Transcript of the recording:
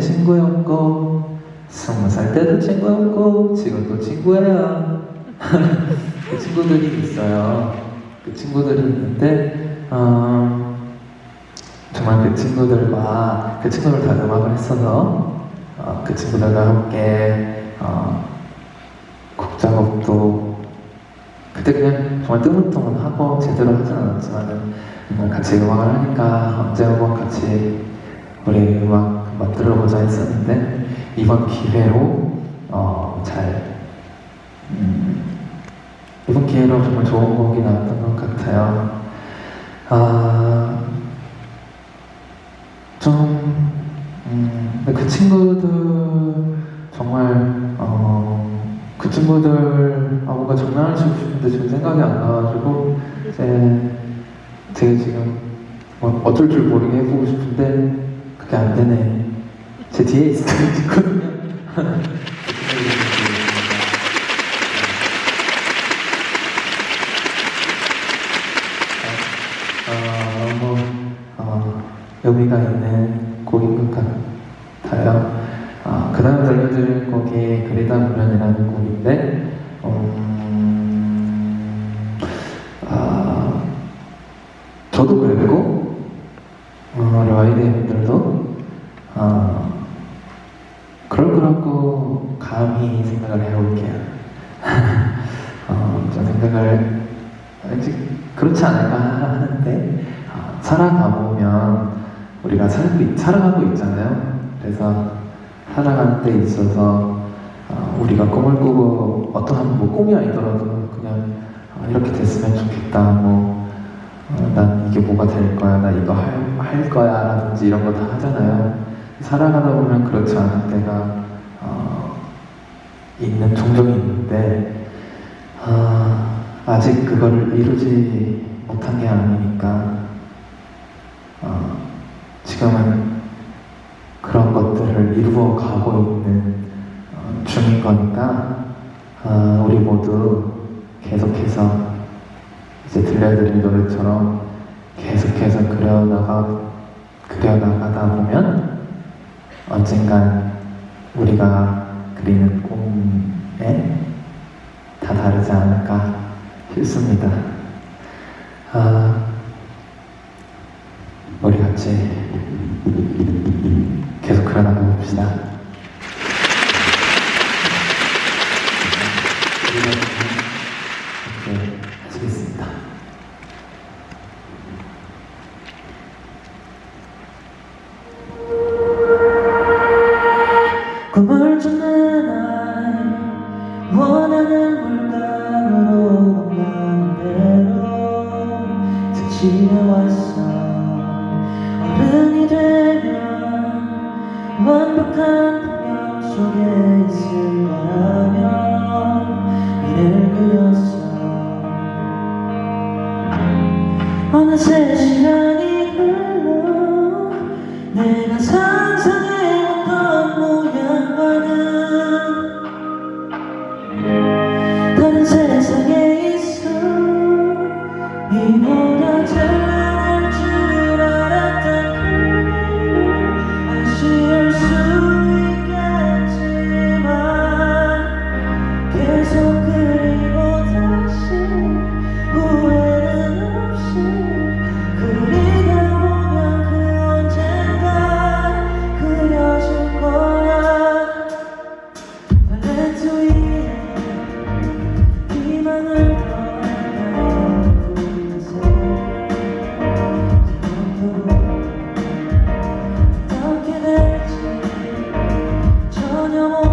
친구였고 스무 살 때도 친구였고 지금도 친구예요. 그 친구들이 있어요. 그 친구들이 있는데 어, 정말 그 친구들과 그 친구들 다 음악을 했어서 어, 그 친구들과 함께 어, 곡 작업도 그때 그냥 정말 뜨문뜨문 하고 제대로 하진 않았지만은 정말 같이 음악을 하니까 언제 한번 같이 우리 음악 만들어보자 했었는데 이번 기회로 어, 잘 음, 이번 기회로 정말 좋은 곡이 나왔던 것 같아요. 아, 좀, 음, 그 친구들 정말 어, 그 친구들 아 뭔가 장난을 치고 싶은데 지금 생각이 안 나가지고 이제 되게 지금 뭐 어쩔 줄 모르게 해보고 싶은데 그게 안 되네. 제 뒤에 있을 때 있거든요. 어, 너무 어, 의미가 있는 곡인 것 같아요. 어, 그 다음 들려드릴 곡이 그리다 보면이라는 곡인데, 거라고 감히 생각을 해볼게요. 어, 저 생각을 왠지 그렇지 않을까 하는데 어, 살아가 보면 우리가 살고 있- 살아가고 있잖아요. 그래서 살아가는 데 있어서 어, 우리가 꿈을 꾸고 어떤 뭐 꿈이 아니더라도 그냥 어, 이렇게 됐으면 좋겠다. 뭐 어, 난 이게 뭐가 될 거야, 나 이거 할, 할 거야, 라든지 이런 거 다 하잖아요. 살아가다 보면 그렇지 않을 때가 어, 있는 종종이 있는데 아, 아직 그거를 이루지 못한 게 아니니까 어, 지금은 그런 것들을 이루어 가고 있는 어, 중인 거니까 아, 우리 모두 계속해서 이제 들려드린 노래처럼 계속해서 그려나가 그려나가다 보면 언젠간 우리가 그리는 꿈에 다 다르지 않을까 싶습니다. 아, 우리 같이 계속 그려나가 봅시다. 완벽한 풍경 속에 있을 거라면 이래를 그렸어. 어느새 시간이 흘러 내가 상상해왔던 모양과는 다른 세상에 있어. 이번 Soñamos